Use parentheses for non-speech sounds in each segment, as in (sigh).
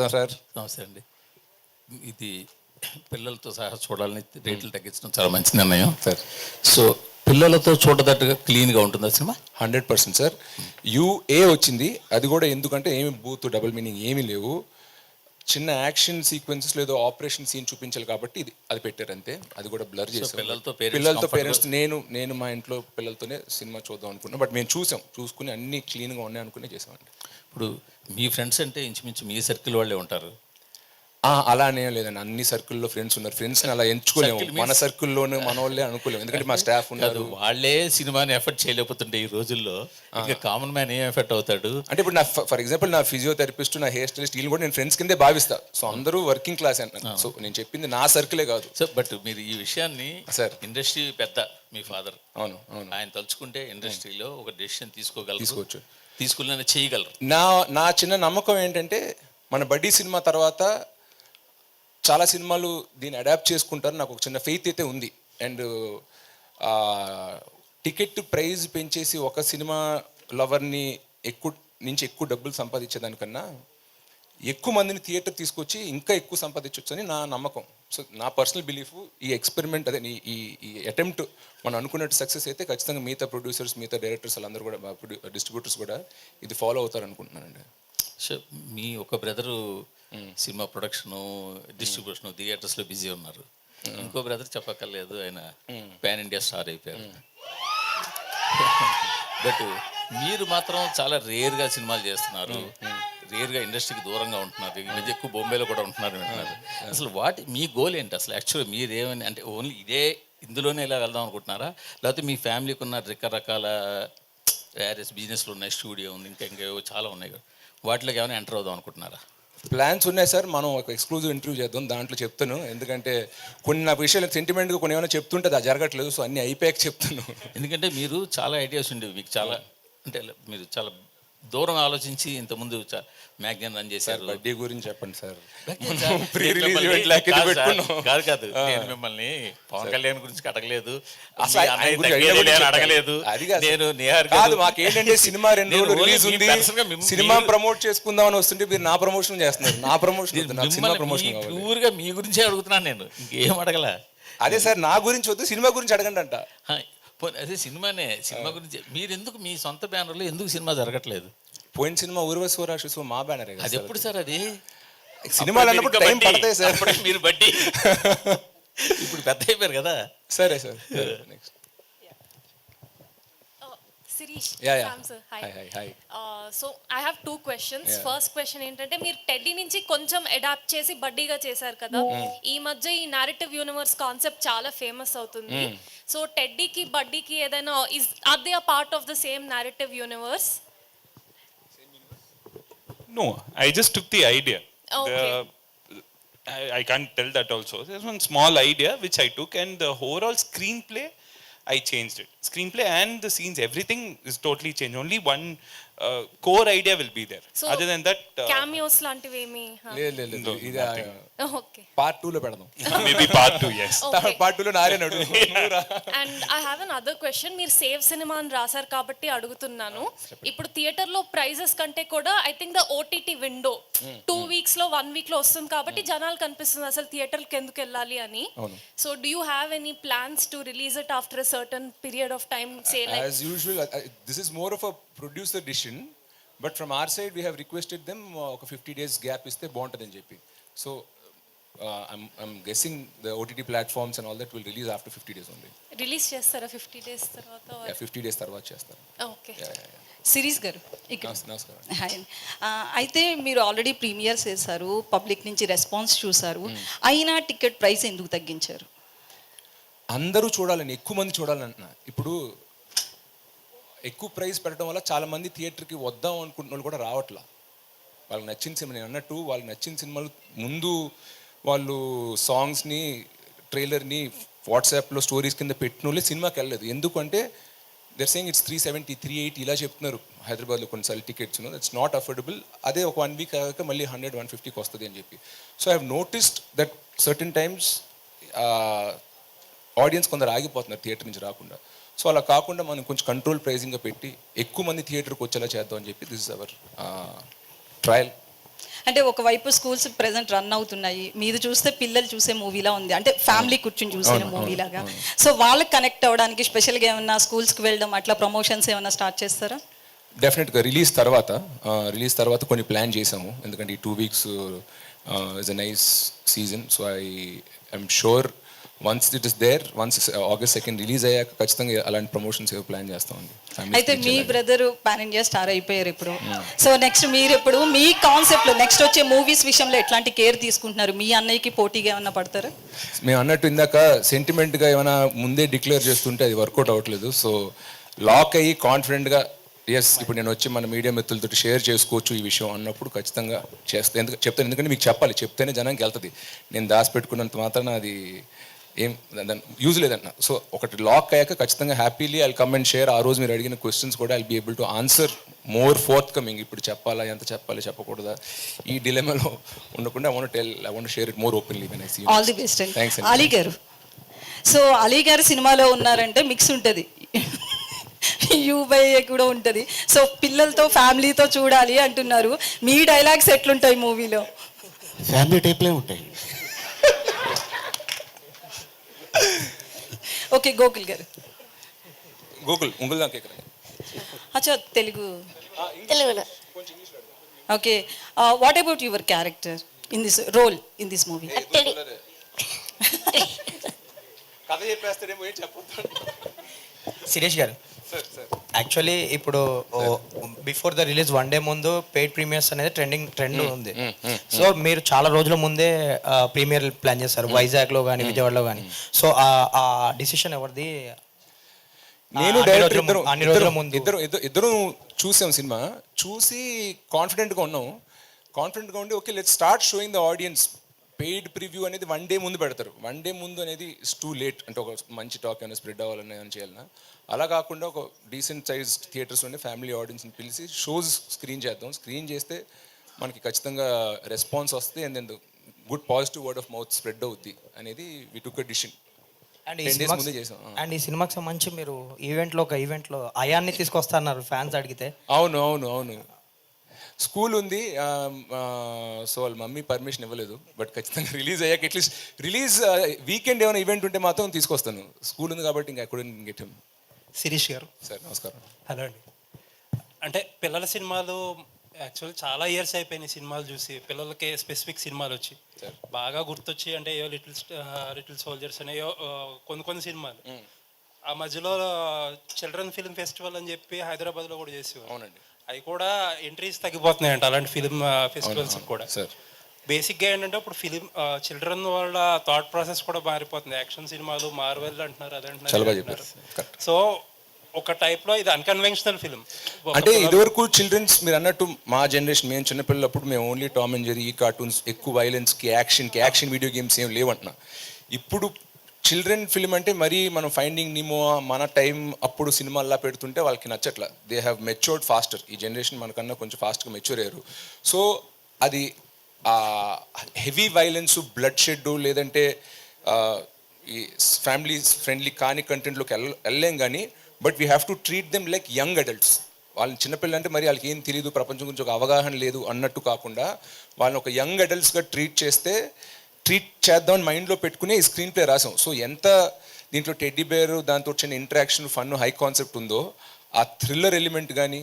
నమస్తే సార్. నమస్తే అండి. ఇది పిల్లలతో సహా చూడాలని రేట్లు తగ్గించడం చాలా మంచి నిర్ణయం. సార్. సో పిల్లలతో చూడదట్టుగా క్లీన్గా ఉంటుందా cinema? Hundred percent sir. UA వచ్చింది అది కూడా ఎందుకంటే ఏమి బూత్ డబుల్ మీనింగ్ ఏమీ లేవు. చిన్న యాక్షన్ సీక్వెన్సెస్ లేదో ఆపరేషన్ సీన్ చూపించాలి కాబట్టి ఇది అది పెట్టారు అంతే. అది కూడా బ్లర్ చేసాం. పిల్లలతో పిల్లలతో పేరెంట్స్ నేను నేను మా ఇంట్లో పిల్లలతోనే సినిమా చూద్దాం అనుకున్నాం. బట్ మేము చూసాం చూసుకుని అన్ని క్లీన్గా ఉన్నాయి అనుకునే చేసామండి. ఇప్పుడు మీ ఫ్రెండ్స్ అంటే ఇంచుమించు మీ సర్కిల్ వాళ్ళే ఉంటారు. ఆ, అలానే లేదండి. అన్ని సర్కిల్లో ఫ్రెండ్స్ ఉన్నారు. ఫ్రెండ్స్ అలా ఎంచుకోలేము. మన సర్కిల్లోనే మన వాళ్ళే అనుకోలేము. ఎందుకంటే మా స్టాఫ్ ఉన్నారు. వాళ్ళే సినిమాని ఎఫర్ట్ చేయలేకపోతుంటే ఈ రోజుల్లో ఇంకా కామన్ మ్యాన్ ఏం ఎఫెక్ట్ అవుతాడు? అంటే ఇప్పుడు నా ఫర్ ఎగ్జాంపుల్ నా ఫిజియోథెరపిస్ట్ నా హెయిర్ స్టైలిస్ట్ వీళ్ళు కూడా నేను ఫ్రెండ్స్ కిందే భావిస్తా. సో అందరూ వర్కింగ్ క్లాస్ అంటున్నాను సో నేను చెప్పింది నా సర్కిలే కాదు. సో బట్ మీరు ఈ విషయాన్ని Sir. ఇండస్ట్రీ పెద్ద మీ ఫాదర్ అవును అవును. ఆయన తలుచుకుంటే ఇండస్ట్రీలో ఒక డెసిషన్ తీసుకోగలరు. తీసుకోవచ్చు. తీసుకునే చేయగలరు. నా నా చిన్న నమ్మకం ఏంటంటే మన బడ్డీ సినిమా తర్వాత చాలా సినిమాలు దీన్ని అడాప్ట్ చేసుకుంటారు నాకు ఒక చిన్న ఫెయిత్ అయితే ఉంది. అండ్ టికెట్ ప్రైజ్ పెంచేసి ఒక సినిమా లవర్ని ఎక్కువ నుంచి ఎక్కువ డబ్బులు సంపాదించేదానికన్నా ఎక్కువ మందిని థియేటర్ తీసుకొచ్చి ఇంకా ఎక్కువ సంపాదించవచ్చు అని నా నమ్మకం. సో నా పర్సనల్ బిలీఫ్ ఈ ఎక్స్పెరిమెంట్ అదే ఈ- ఈ అటెంప్ట్ మనం అనుకున్నట్టు సక్సెస్ అయితే ఖచ్చితంగా మిగతా ప్రొడ్యూసర్స్ మిగతా డైరెక్టర్స్ వాళ్ళందరూ కూడా డిస్ట్రిబ్యూటర్స్ కూడా ఇది ఫాలో అవుతారు అనుకుంటున్నానండి. సో మీ ఒక బ్రదరు సినిమా ప్రొడక్షను డిస్ట్రిబ్యూషన్ థియేటర్స్లో బిజీ ఉన్నారు. ఇంకో బ్రదర్ చెప్పక్కర్లేదు ఆయన పాన్ ఇండియా స్టార్ అయిపోయారు. (laughs) బట్ మీరు మాత్రం చాలా రేర్గా సినిమాలు చేస్తున్నారు. రేర్గా ఇండస్ట్రీకి దూరంగా ఉంటున్నారు. ఈ మధ్య ఎక్కువ బొంబేలో కూడా ఉంటున్నారు వింటున్నారు. అసలు వాటి మీ గోల్ ఏంటి? అసలు యాక్చువల్గా మీరేమని అంటే ఓన్లీ ఇదే ఇందులోనే ఇలా వెళ్దాం అనుకుంటున్నారా? లేకపోతే మీ ఫ్యామిలీకి ఉన్న రకరకాల వేరియస్ బిజినెస్లు ఉన్నాయి స్టూడియో ఉంది ఇంకా ఇంకా చాలా ఉన్నాయి కదా. వాటిలోకి ఏమైనా ఎంటర్ అవుదాం అనుకుంటున్నారా? ప్లాన్స్ ఉన్నాయి సార్. మనం ఒక ఎక్స్క్లూజివ్ ఇంటర్వ్యూ చేద్దాం. దాంట్లో చెప్తాను. ఎందుకంటే కొన్ని నా విషయాలు సెంటిమెంట్గా కొన్ని ఏమైనా చెప్తుంటే అది జరగట్లేదు. సో అన్ని అయిపోయాక చెప్తాను. ఎందుకంటే మీరు చాలా ఐడియాస్ ఉండేవి. మీకు చాలా అంటే మీరు చాలా దూరం ఆలోచించి ఇంతకుముందు మ్యాగ్జిన్ రన్ చేశారు. బడ్డీ గురించి చెప్పండి సార్. కాదు కాదు నేను మిమ్మల్ని పవన్ కళ్యాణ్ గురించి అడగలేదు. అడగలేదు నేను కాదు మాకేంటంటే సినిమా రెండు రిలీజ్ ఉంది. సినిమా ప్రమోట్ చేసుకుందాం అని వస్తుంటే మీరు నా ప్రమోషన్ చేస్తున్నారు. నా ప్రమోషన్ సినిమా ప్రమోషన్ ప్యూర్గా మీ గురించే అడుగుతున్నాను నేను. ఇంకేం అడగల? అదే సార్ నా గురించి వద్దు సినిమా గురించి అడగండి అంట హా, పో- అదే సినిమానే సినిమా గురించి మీరు ఎందుకు మీ సొంత బ్యానర్లో ఎందుకు సినిమా జరగట్లేదు? పోయిన సినిమా ఉర్వశివరాశి మా బ్యానరే కదా అది ఎప్పుడు సార్ అది? సినిమాలు అన్నప్పుడు టైం. పడతాయి సార్. అప్పుడు మీరు బట్టి (laughs) ఇప్పుడు పెద్ద అయిపోయారు కదా? సరే sir. Next Shirish so I have two questions first question ఏంటంటే మీరు టెడ్డీ నుంచి కొంచెం అడాప్ట్ చేసి బడ్డీగా చేశారు కదా. ఈ మధ్య ఈ నారేటివ్ యూనివర్స్ కాన్సెప్ట్ చాలా ఫేమస్ అవుతుంది. సో టెడ్డీకి బడ్డీకి ఏదైనా is are they part of the same narrative universe no I just took the idea I can tell that also there one small idea which I took and the overall screenplay I changed it Screenplay and the scenes, everything is totally changed. Only one uh, core idea will be there. So Other than that, uh, cameos లాంటివి ఏమి లేదు లేదు. లేదు ఇది okay part two లో పెడదాం. (laughs) Maybe part two, yes. Part two లో Narayana and I have another question మీరు సేవ్ సినిమా అని రాశారు కాబట్టి అడుగుతున్నాను. ఇప్పుడు థియేటర్లో ప్రైజెస్ కంటే కూడా I think the OTT window two వీక్స్లో one వీక్లో వస్తుంది కాబట్టి జనాలు కనిపిస్తుంది అసలు థియేటర్కి ఎందుకు వెళ్ళాలి అని. అవును. So do you have any plans to release it after certain period of time say like as usual this is more of a producer decision but from our side we have requested them ఒక fifty days gap ఇస్తే బాగుంటుందని చెప్పి. So I'm guessing the OTT platforms and all that will release after fifty days only release చేస్తారా fifty days తర్వాత? Fifty days తర్వాత చేస్తారు okay Yeah, yeah, yeah. Sirish గారు ఇక్కడ. నమస్కారం అయితే మీరు ఆల్రెడీ ప్రీమియర్స్ చేశారు పబ్లిక్ నుంచి రెస్పాన్స్ చూసారు అయినా టికెట్ ప్రైస్ ఎందుకు తగ్గించారు? అందరూ చూడాలని ఎక్కువ మంది చూడాలంటున్నా. ఇప్పుడు ఎక్కువ ప్రైస్ పెట్టడం వల్ల చాలా మంది థియేటర్కి వద్దాం అనుకుంటున్న వాళ్ళు కూడా రావట్లా. వాళ్ళకి నచ్చిన సినిమా నేను అన్నట్టు వాళ్ళకి నచ్చిన సినిమాలు ముందు వాళ్ళు సాంగ్స్ని ట్రైలర్ని వాట్సాప్లో స్టోరీస్ కింద పెట్టిన వాళ్ళే సినిమాకి వెళ్ళలేదు. ఎందుకంటే they're saying it's three seventy three eighty ఇలా చెప్తున్నారు హైదరాబాద్లో కొన్నిసార్లు టికెట్స్. దట్స్ నాట్ అఫోర్డబుల్ అదే ఒక వన్ వీక్ అయ్యాక మళ్ళీ హండ్రెడ్ వన్ ఫిఫ్టీకి వస్తుంది అని చెప్పి. So I have noticed that certain times audience కొందరు ఆగిపోతున్నారు థియేటర్ నుంచి రాకుండా. సో అలా కాకుండా మనం కొంచెం కంట్రోల్ ప్రైజింగ్గా పెట్టి ఎక్కువ మంది థియేటర్కి వచ్చేలా చేద్దాం అని చెప్పి దిస్ ఇస్ అవర్ ట్రయల్ అంటే ఒకవైపు స్కూల్స్ ప్రెసెంట్ రన్ అవుతున్నాయి మీది చూస్తే పిల్లలు చూసే మూవీలా ఉంది. అంటే ఫ్యామిలీ కూర్చుని చూసే మూవీ లాగా. సో వాళ్ళకి కనెక్ట్ అవ్వడానికి స్పెషల్గా ఏమన్నా స్కూల్స్కి వెళ్ళడం అట్లా ప్రమోషన్స్ ఏమన్నా స్టార్ట్ చేస్తారా? డెఫినెట్గా రిలీజ్ తర్వాత రిలీజ్ తర్వాత కొన్ని ప్లాన్ చేసాము. ఎందుకంటే ఈ two weeks is a nice season so I I'm sure once it is there once August second release అయ్యాక ఖచ్చితంగా అలాంటి ప్రమోషన్స్ ఏవో ప్లాన్ చేస్తామండి అయితే మీ. బ్రదర్ పాన్ ఇండియా స్టార్ అయిపోయారు ఇప్పుడు. సో నెక్స్ట్ మీరు ఇప్పుడు మీ కాన్సెప్ట్లో నెక్స్ట్ వచ్చే మూవీస్ విషయంలో ఎట్లాంటి కేర్ తీసుకుంటున్నారు? మీ అన్నయ్యకి పోటీగా ఏమన్నా పడతారా? మేము అన్నట్టు ఇందాక సెంటిమెంట్గా ఏమైనా ముందే డిక్లేర్ చేస్తుంటే అది వర్కౌట్ అవ్వట్లేదు. సో లాక్ అయ్యి కాన్ఫిడెంట్గా ఎస్ ఇప్పుడు నేను వచ్చి మన మీడియా మిత్రులతో షేర్ చేసుకోవచ్చు ఈ విషయం అన్నప్పుడు ఖచ్చితంగా చేస్తాను ఎందుకు చెప్తాను. ఎందుకంటే మీకు చెప్పాలి. చెప్తేనే జనానికి వెళ్తుంది. నేను దాచిపెట్టుకున్నంత మాత్రాన అది ఏం యూజ్ లేదన్న సో ఒకటి లాక్ అయ్యాక ఖచ్చితంగా happily I come and share ఆ రోజు మీరు అడిగిన క్వశ్చన్స్ కూడా I be able to answer more forthcoming ఇప్పుడు చెప్పాలా ఎంత చెప్పాలి చెప్పకూడదా? ఈ డిలెమాలో ఉండకుండా I want tell I want share it more openly when I see all the best thanks అండి అలీ గారు. సో అలీ గారు సినిమాలో ఉన్నారంటే మిక్స్ ఉంటుంది. యూబై కూడా ఉంటుంది. సో పిల్లలతో ఫ్యామిలీతో చూడాలి అంటున్నారు. మీ డైలాగ్స్ ఎట్లుంటాయి మూవీలో? ఫ్యామిలీ టైప్లే ఉంటాయి. ఓకే గోకుల్ గారు. గూగుల్ ఉంగుల్ దాకా ఇక్కడ అచ్చా తెలుగు తెలుగులో okay what about your character in this role in this movie అట్టడి కథ చెప్పేస్తాడేమో ఏం చెప్పొద్దు. (laughs) శిరీష్ గారు. యాక్చువల్లీ ఇప్పుడు before the release one day ముందు పెయిడ్ ప్రీమియర్స్ అనేది ట్రెండింగ్ ట్రెండ్ ఉంది. సో మీరు చాలా రోజుల ముందే ప్రీమియర్ ప్లాన్ చేస్తారు వైజాగ్లో కానీ విజయవాడలో కానీ సో ఆ డిసిషన్ ఎవరిది? నేను డైరెక్టర్ ఇద్దరు అన్ని రోజుల ముందు. ఇద్దరు ఇద్దరు ఇద్దరు చూసాం సినిమా. చూసి కాన్ఫిడెంట్గా ఉన్నాం. కాన్ఫిడెంట్గా ఉండి okay let start showing the audience paid preview అనేది వన్ డే ముందు పెడతారు. వన్ డే ముందు అనేది టూ లేట్ అంటే ఒక మంచి టాక్ ఏమైనా స్ప్రెడ్ అవ్వాలని ఏమైనా చేయాలన్నా. అలా కాకుండా ఒక డీసెంట్ సైజ్ థియేటర్స్ ఉండే ఫ్యామిలీ ఆడియన్స్ని పిలిచి షోస్ స్క్రీన్ చేద్దాం. స్క్రీన్ చేస్తే మనకి ఖచ్చితంగా రెస్పాన్స్ వస్తే and then good positive word of mouth spread అవుద్ది అనేది వి టుక్ డిసిషన్ అండ్ ఈ 10 days సినిమాకి ముందే చేసాం, ఆ. అండ్ ఈ సినిమాకి సంబంధించి మీరు ఈవెంట్లో ఒక ఈవెంట్లో అయాన్ని తీసుకొస్తున్నారు ఫ్యాన్స్ అడిగితే. అవును అవును అవును. స్కూల్ ఉంది సో వాళ్ళ మమ్మీ పర్మిషన్ ఇవ్వలేదు బట్ ఖచ్చితంగా రిలీజ్ అయ్యాక అట్లీస్ట్ రిలీజ్ వీకెండ్ ఏమైనా ఈవెంట్ ఉంటే మాత్రం తీసుకొస్తాను. స్కూల్ ఉంది కాబట్టి ఇంకా ఎక్కడ గెట్ శిరీష్ గారు. సార్ నమస్కారం. హలో అండి. అంటే పిల్లల సినిమాలు యాక్చువల్ చాలా ఇయర్స్ అయిపోయినాయి సినిమాలు చూసి పిల్లలకి స్పెసిఫిక్ సినిమాలు వచ్చి. బాగా గుర్తొచ్చి అంటే ఏవో లిటిల్ లిటిల్ సోల్జర్స్ అనేయో కొన్ని కొన్ని సినిమాలు. ఆ మధ్యలో చిల్డ్రన్ ఫిల్మ్ ఫెస్టివల్ అని చెప్పి హైదరాబాద్లో కూడా చేసేవారు. అవునండి. అవి కూడా ఎంట్రీస్ తగ్గిపోతున్నాయంట అలాంటి ఫిల్మ్ ఫెస్టివల్స్ కూడా. సార్. బేసిక్గా ఏంటంటే ఇప్పుడు ఫిలిం చిల్డ్రన్ వాళ్ళ థాట్ ప్రాసెస్ కూడా మారిపోతుంది. యాక్షన్ సినిమాలు మార్వెల్ అంటున్నారు అది అంటున్నారు. సో ఒక టైప్లో ఇది అన్కన్వెన్షనల్ ఫిలిం అంటే ఇదివరకు చిల్డ్రన్స్ మీరు అన్నట్టు మా జనరేషన్ మేము చిన్నపిల్లలప్పుడు మేము ఓన్లీ టామ్ అండ్ జెరీ ఈ కార్టూన్స్ ఎక్కువ వైలెన్స్కి యాక్షన్కి యాక్షన్ వీడియో గేమ్స్ ఏం లేవంటున్నా. ఇప్పుడు చిల్డ్రన్ ఫిల్మ్ అంటే మరీ మనం ఫైండింగ్ నిమో మన టైం అప్పుడు సినిమాల్లా పెడుతుంటే వాళ్ళకి నచ్చట్ల. దే హ్యావ్ మెచ్యూర్డ్ ఫాస్టర్ ఈ జనరేషన్ మనకన్నా కొంచెం ఫాస్ట్గా మెచ్యూర్ అయ్యారు. సో అది హెవీ వైలెన్స్ బ్లడ్ షెడ్ లేదంటే ఈ ఫ్యామిలీ ఫ్రెండ్లీ కాని కంటెంట్లోకి వెళ్ళ వెళ్ళలేం కానీ but we have to treat them like young adults. వాళ్ళని చిన్నపిల్లలు అంటే మరి వాళ్ళకి ఏం తెలియదు ప్రపంచం గురించి ఒక అవగాహన లేదు అన్నట్టు కాకుండా వాళ్ళని ఒక యంగ్ అడల్ట్స్గా ట్రీట్ చేస్తే ట్రీట్ చేద్దామని మైండ్లో పెట్టుకునే ఈ స్క్రీన్ ప్లే రాసాం. సో ఎంత దీంట్లో టెడ్డీ బేర్ దాంతో వచ్చిన ఇంటరాక్షన్ ఫన్ హై కాన్సెప్ట్ ఉందో ఆ థ్రిల్లర్ ఎలిమెంట్ కానీ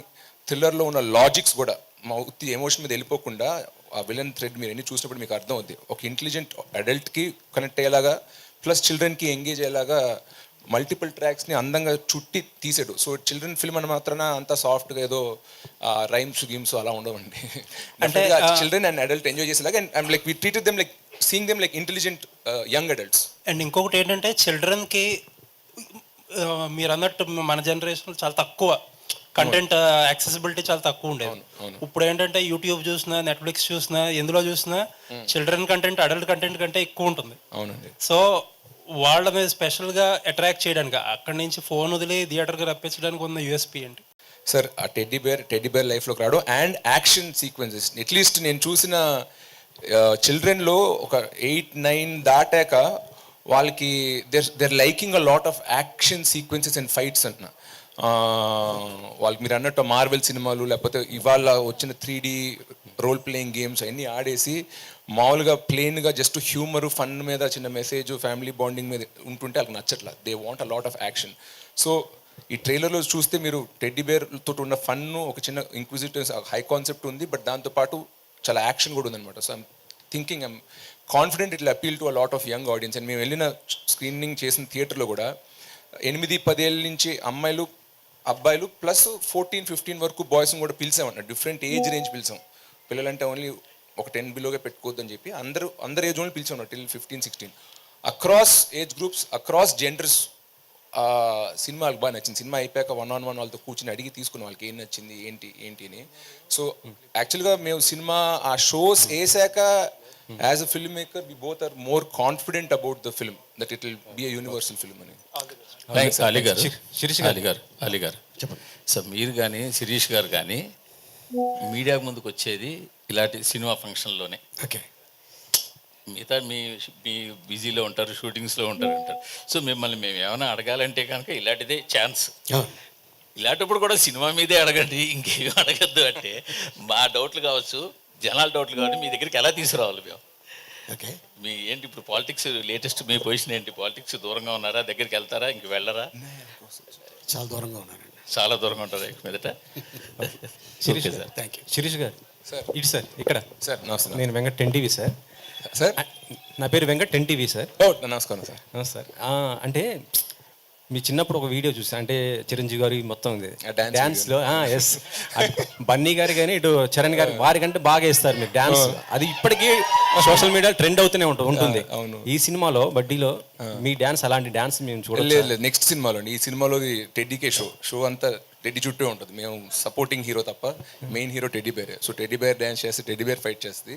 థ్రిల్లర్లో ఉన్న లాజిక్స్ కూడా మా ఉత్తి ఎమోషన్ మీద వెళ్ళిపోకుండా ఆ విలన్ థ్రెడ్ మీరు ఎన్ని చూసినప్పుడు మీకు అర్థం అవుద్ది ఒక ఇంటెలిజెంట్ అడల్ట్కి కనెక్ట్ అయ్యేలాగా ప్లస్ చిల్డ్రన్కి ఎంగేజ్ అయ్యేలాగా మల్టిపుల్ ట్రాక్స్ని అందంగా చుట్టి తీసాడు. సో చిల్డ్రన్ ఫిల్మ్ అని మాత్రాన అంత సాఫ్ట్గా ఏదో రైమ్స్ గేమ్స్ అలా ఉండవండి. అంటే చిల్డ్రన్ అండ్ అడల్ట్ ఎంజాయ్ చేసేలాగా and like we treated them like seeing them like intelligent young adults and ఇంకొకటి ఏంటంటే చిల్డ్రన్కి ఆ, మీరు అన్నట్టు మన జనరేషన్ చాలా తక్కువ కంటెంట్ యాక్సెసిబిలిటీ చాలా తక్కువ ఉండేది. ఇప్పుడు ఏంటంటే యూట్యూబ్ చూసినా నెట్ఫ్లిక్స్ చూసినా ఎందులో చూసినా చిల్డ్రన్ కంటెంట్ అడల్ట్ కంటెంట్ కంటే ఎక్కువ ఉంటుంది. అవునండి. సో వాళ్ళ మీద స్పెషల్గా అట్రాక్ట్ చేయడానికి అక్కడి నుంచి ఫోన్ వదిలి థియేటర్కి రప్పించడానికి ఉన్న యూఎస్పీ ఏంటి? సార్ ఆ టెడ్డీ బేర్ టెడ్డీ బేర్ లైఫ్లోకి రావడం అండ్ యాక్షన్ సీక్వెన్సెస్ అట్లీస్ట్ నేను చూసిన చిల్డ్రన్లో ఒక ఎయిట్ నైన్ దాటాక వాళ్ళకి they're they're liking a lot of action sequences and fights అంటున్నా. వాళ్ళకి మీరు అన్నట్టు మార్వెల్ సినిమాలు లేకపోతే ఇవాళ వచ్చిన త్రీ రోల్ ప్లేయింగ్ గేమ్స్ అన్నీ ఆడేసి మామూలుగా ప్లెయిన్గా జస్ట్ హ్యూమర్ ఫన్ మీద చిన్న మెసేజ్ ఫ్యామిలీ బాండింగ్ మీద ఉంటుంటే వాళ్ళకి నచ్చట్లా. They want a lot of action so ఈ ట్రైలర్లో చూస్తే మీరు టెడ్డీ బేర్ తోటి ఉన్న ఫన్ ఒక చిన్న ఇంక్విజిటివ్ హై కాన్సెప్ట్ ఉంది బట్ దాంతోపాటు చాలా యాక్షన్ కూడా ఉందన్నమాట. So I'm thinking I'm confident it'll appeal to a lot of young audience and మేము వెళ్ళిన స్క్రీనింగ్ చేసిన థియేటర్లో కూడా ఎనిమిది పదేళ్ళ నుంచి అమ్మాయిలు అబ్బాయిలు ప్లస్ ఫోర్టీన్ ఫిఫ్టీన్ వరకు బాయ్స్ కూడా పిలిచామన్న డిఫరెంట్ ఏజ్ రేంజ్ పిలిచాం. పిల్లలంటే ఓన్లీ ఒక టెన్ బిలోగా పెట్టుకోవద్దని చెప్పి అందరూ అందరు age only పిలిచాం till fifteen sixteen across age groups across genders cinema వాళ్ళకి బాగా నచ్చింది. సినిమా అయిపోయాక వన్ ఆన్ వన్ వాళ్ళతో కూర్చుని అడిగి తీసుకున్న వాళ్ళకి ఏం నచ్చింది ఏంటి ఏంటి అని సో యాక్చువల్గా మేము సినిమా ఆ షోస్ వేసాక as a filmmaker we both are more confident about the film that it will be a universal film అని థ్యాంక్స్ అలీ గారు. అలీ గారు. అలీ గారు చెప్పండి. సార్ మీరు కానీ శిరీష్ గారు కానీ మీడియా ముందుకు వచ్చేది ఇలాంటి సినిమా ఫంక్షన్లోనే ఓకే మిగతా మీ మీ బిజీలో ఉంటారు షూటింగ్స్లో ఉంటారు అంటారు. సో మిమ్మల్ని మేము ఏమైనా అడగాలంటే కనుక ఇలాంటిదే ఛాన్స్. ఇలాంటప్పుడు కూడా సినిమా మీదే అడగండి ఇంకేం అడగద్దు అంటే మా డౌట్లు కావచ్చు జనాల డౌట్లు కాబట్టి మీ దగ్గరికి ఎలా తీసుకురావాలి మేము? ఓకే. మీ ఏంటి ఇప్పుడు పాలిటిక్స్ లేటెస్ట్ మీ పొజిషన్ ఏంటి? పాలిటిక్స్ దూరంగా ఉన్నారా దగ్గరికి వెళ్తారా ఇంక వెళ్ళరా? చాలా దూరంగా ఉన్నానండి. చాలా దూరంగా ఉంటారా ఇక మీదట. శిరీష్ గారు సార్ థ్యాంక్ యూ శిరీష్ గారు సార్ ఇటు సార్ ఇక్కడ. సార్ నమస్తే. నేను Venkat ten TV sir. Sir? నా పేరు వెంకట్ టెన్ టీవీ సార్. ఓ నమస్కారం సార్. సార్ ఆ, అంటే మీ చిన్నప్పుడు ఒక వీడియో చూసా అంటే చిరంజీవి గారి మొత్తం డాన్స్లో ఎస్ బన్నీ గారు కానీ ఇటు చరణ్ గారు వారికంటే బాగా వేస్తారు మీరు డాన్స్. అది ఇప్పటికీ సోషల్ మీడియా ట్రెండ్ అవుతూనే ఉంటుంది ఉంటుంది. అవును. ఈ సినిమాలో బడ్డీలో మీ డాన్స్ అలాంటి డాన్స్ మేము లేదు చూడలేదు లేదు నెక్స్ట్ సినిమాలో ఈ సినిమాలో టెడ్డీకే షో షో అంతా టెడ్డీ చుట్టూ ఉంటుంది. మేము సపోర్టింగ్ హీరో తప్ప main hero Teddy bear. So Teddy bear dance చేస్తే టెడ్డీ బేర్ ఫైట్ చేస్తుంది.